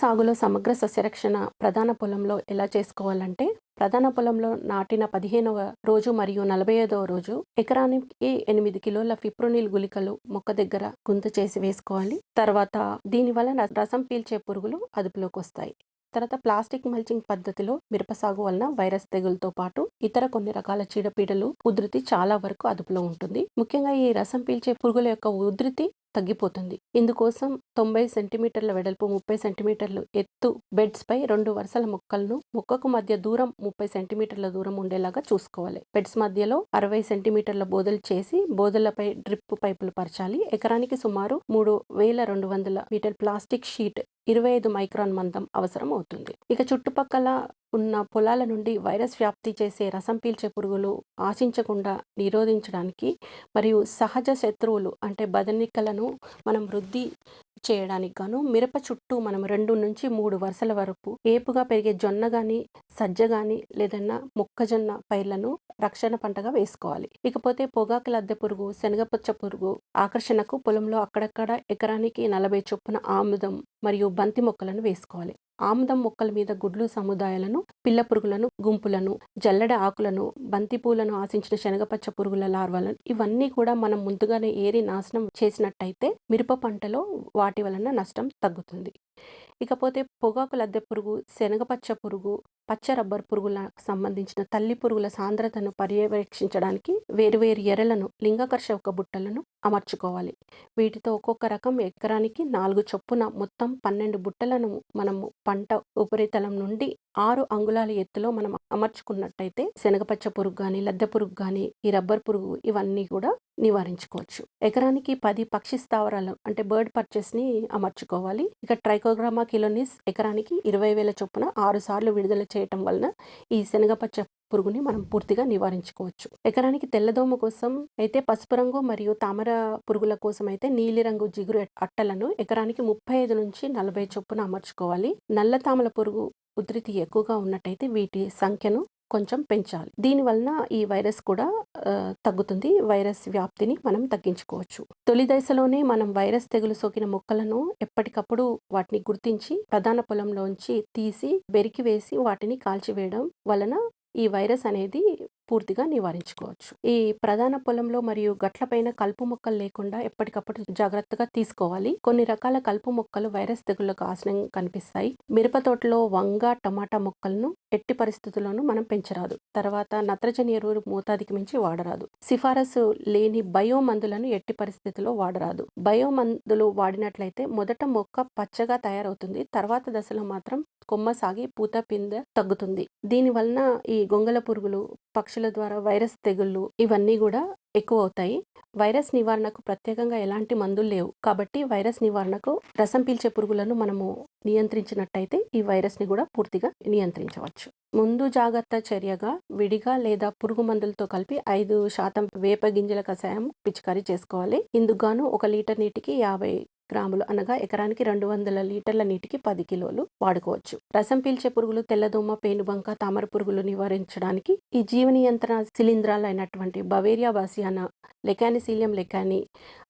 సాగులో సమగ్ర సస్యరక్షణ ప్రధాన పొలంలో ఎలా చేసుకోవాలంటే ప్రధాన పొలంలో నాటిన పదిహేనవ రోజు మరియు నలభై ఐదవ రోజు ఎకరానికి ఎనిమిది కిలోల ఫిప్రోనిల్ గుళికలు మొక్క దగ్గర గుంత చేసి వేసుకోవాలి. తర్వాత దీనివల్ల రసం పీల్చే పురుగులు అదుపులోకి వస్తాయి. తర్వాత ప్లాస్టిక్ మల్చింగ్ పద్ధతిలో మిరప సాగు వలన వైరస్ తెగులతో పాటు ఇతర కొన్ని రకాల చీడపీడలు ఉధృతి చాలా వరకు అదుపులో ఉంటుంది. ముఖ్యంగా ఈ రసం పీల్చే పురుగుల యొక్క ఉధృతి తగ్గిపోతుంది. ఇందుకోసం తొంభై సెంటీమీటర్ల వెడల్పు ముప్పై సెంటీమీటర్లు ఎత్తు బెడ్స్ పై రెండు వరుసల మొక్కలను మొక్కకు మధ్య దూరం ముప్పై సెంటీమీటర్ల దూరం ఉండేలాగా చూసుకోవాలి. బెడ్స్ మధ్యలో అరవై సెంటీమీటర్ల బోదలు చేసి బోధలపై డ్రిప్ పైపులు పరచాలి. ఎకరానికి సుమారు మూడు వేల రెండు వందల మీటర్ ప్లాస్టిక్ షీట్ ఇరవై ఐదు మైక్రాన్ మందం అవసరం అవుతుంది ఇక చుట్టుపక్కల ఉన్న పొలాల నుండి వైరస్ వ్యాప్తి చేసే రసం పీల్చే పురుగులు ఆశించకుండా నిరోధించడానికి మరియు సహజ శత్రువులు అంటే బదనికలను మనం వృద్ధి చేయడానికి గాను మిరప చుట్టూ మనం రెండు నుంచి మూడు వరుసల వరకు ఏపుగా పెరిగే జొన్న కానీ సజ్జ కానీ లేదన్నా మొక్కజొన్న పైర్లను రక్షణ పంటగా వేసుకోవాలి. ఇకపోతే పొగాకు లద్దె పురుగు శనగపచ్చ పురుగు ఆకర్షణకు పొలంలో అక్కడక్కడ ఎకరానికి నలభై చొప్పున ఆముదం మరియు బంతి మొక్కలను వేసుకోవాలి. ఆముదం మొక్కల మీద గుడ్లు సముదాయాలను పిల్ల పురుగులను గుంపులను జల్లెడ ఆకులను బంతిపూలను ఆశించిన శనగపచ్చ పురుగుల లార్వాలను ఇవన్నీ కూడా మనం ముందుగానే ఏరి నాశనం చేసినట్టయితే మిరప పంటలో వాటి వలన నష్టం తగ్గుతుంది. ఇకపోతే పొగాకు లద్దె పురుగు శనగపచ్చ పురుగు పచ్చ రబ్బర్ పురుగులకు సంబంధించిన తల్లి పురుగుల సాంద్రతను పర్యవేక్షించడానికి వేరువేరు ఎరలను లింగకర్షక బుట్టలను అమర్చుకోవాలి. వీటితో ఒక్కొక్క రకం ఎకరానికి నాలుగు చొప్పున మొత్తం పన్నెండు బుట్టలను మనము పంట ఉపరితలం నుండి ఆరు అంగుళాల ఎత్తులో మనం అమర్చుకున్నట్టయితే శనగపచ్చ పురుగు కానీ లద్దె పురుగు కానీ ఈ రబ్బర్ పురుగు ఇవన్నీ కూడా నివారించుకోవచ్చు. ఎకరానికి పది పక్షి స్థావరాలు అంటే బర్డ్ పర్చేస్ని అమర్చుకోవాలి. ఇక ట్రైకోగ్రామా కిలోనిస్ ఎకరానికి ఇరవై వేల చొప్పున ఆరు సార్లు విడుదల చేయటం వలన ఈ శనగపచ్చ పురుగుని మనం పూర్తిగా నివారించుకోవచ్చు. ఎకరానికి తెల్లదోమ కోసం అయితే పసుపు రంగు మరియు తామర పురుగుల కోసం అయితే నీలిరంగు జిగురు అట్టలను ఎకరానికి ముప్పై ఐదు నుంచి నలభై చొప్పున అమర్చుకోవాలి. నల్ల తామల పురుగు ఉధృతి ఎక్కువగా ఉన్నట్టయితే వీటి సంఖ్యను కొంచెం పెంచాలి. దీని వలన ఈ వైరస్ కూడా తగ్గుతుంది. వైరస్ వ్యాప్తిని మనం తగ్గించుకోవచ్చు. తొలి దశలోనే మనం వైరస్ తెగులు సోకిన మొక్కలను ఎప్పటికప్పుడు వాటిని గుర్తించి ప్రధాన పొలంలోంచి తీసి బెరికి వేసి వాటిని కాల్చివేయడం వలన ఈ వైరస్ అనేది పూర్తిగా నివారించుకోవచ్చు. ఈ ప్రధాన పొలంలో మరియు గట్లపైన కలుపు మొక్కలు లేకుండా ఎప్పటికప్పుడు జాగ్రత్తగా తీసుకోవాలి. కొన్ని రకాల కలుపు మొక్కలు వైరస్ తెగుళ్ళకు ఆసనం కనిపిస్తాయి. మిరప తోటలో వంగ టమాటా మొక్కలను ఎట్టి పరిస్థితుల్లోనూ మనం పెంచరాదు. తర్వాత నత్రజని ఎరువులు మోతాదికి మించి వాడరాదు. సిఫారసు లేని బయో మందులను ఎట్టి పరిస్థితుల్లో వాడరాదు. బయో మందులు వాడినట్లయితే మొదట మొక్క పచ్చగా తయారవుతుంది. తర్వాత దశలో మాత్రం కొమ్మ సాగి పూత పిందె తగ్గుతుంది. దీని వలన ఈ గొంగల పురుగులు పక్షులు ద్వారా వైరస్ తెగుళ్ళు ఇవన్నీ కూడా ఎక్కువ అవుతాయి వైరస్ నివారణకు ప్రత్యేకంగా ఎలాంటి మందులు లేవు. కాబట్టి వైరస్ నివారణకు రసం పీల్చే పురుగులను మనము నియంత్రించినట్టయితే ఈ వైరస్ని కూడా పూర్తిగా నియంత్రించవచ్చు. ముందు జాగ్రత్త చర్యగా విడిగా లేదా పురుగు మందులతో కలిపి ఐదు శాతం వేప గింజల కషాయం పిచికారీ చేసుకోవాలి. ఇందుకు గాను ఒక లీటర్ నీటికి యాభై గ్రాములు అనగా ఎకరానికి రెండు వందల లీటర్ల నీటికి పది కిలోలు వాడుకోవచ్చు. రసం పీల్చే పురుగులు తెల్లదోమ పేనుబంక తామర పురుగులు నివారించడానికి ఈ జీవ నియంత్రణ శిలీంధ్రాలు అయినటువంటి బవేరియా బాసియానా లెకానిసీలియం లెకాని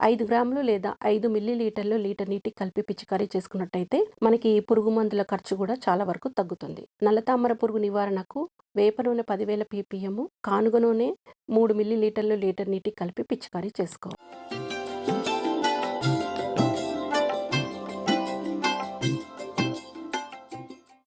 ఐదు గ్రాములు లేదా ఐదు మిల్లీ లీటర్లు లీటర్ నీటికి కలిపి పిచికారీ చేసుకున్నట్టయితే మనకి ఈ పురుగు మందుల ఖర్చు కూడా చాలా వరకు తగ్గుతుంది. నల్లతామర పురుగు నివారణకు వేప నూనె పదివేల పీపీఎం కానుగ నూనె మూడు మిల్లీ లీటర్లు లీటర్ నీటికి కలిపి పిచికారీ చేసుకోవాలి